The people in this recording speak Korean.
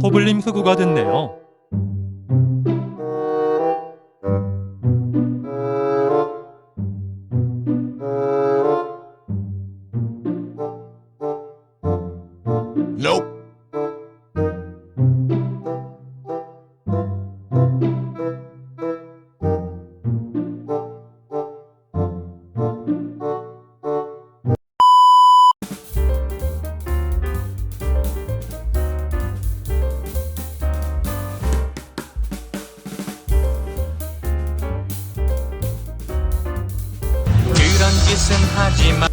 저글링 수구가 됐네요. 談実践始まる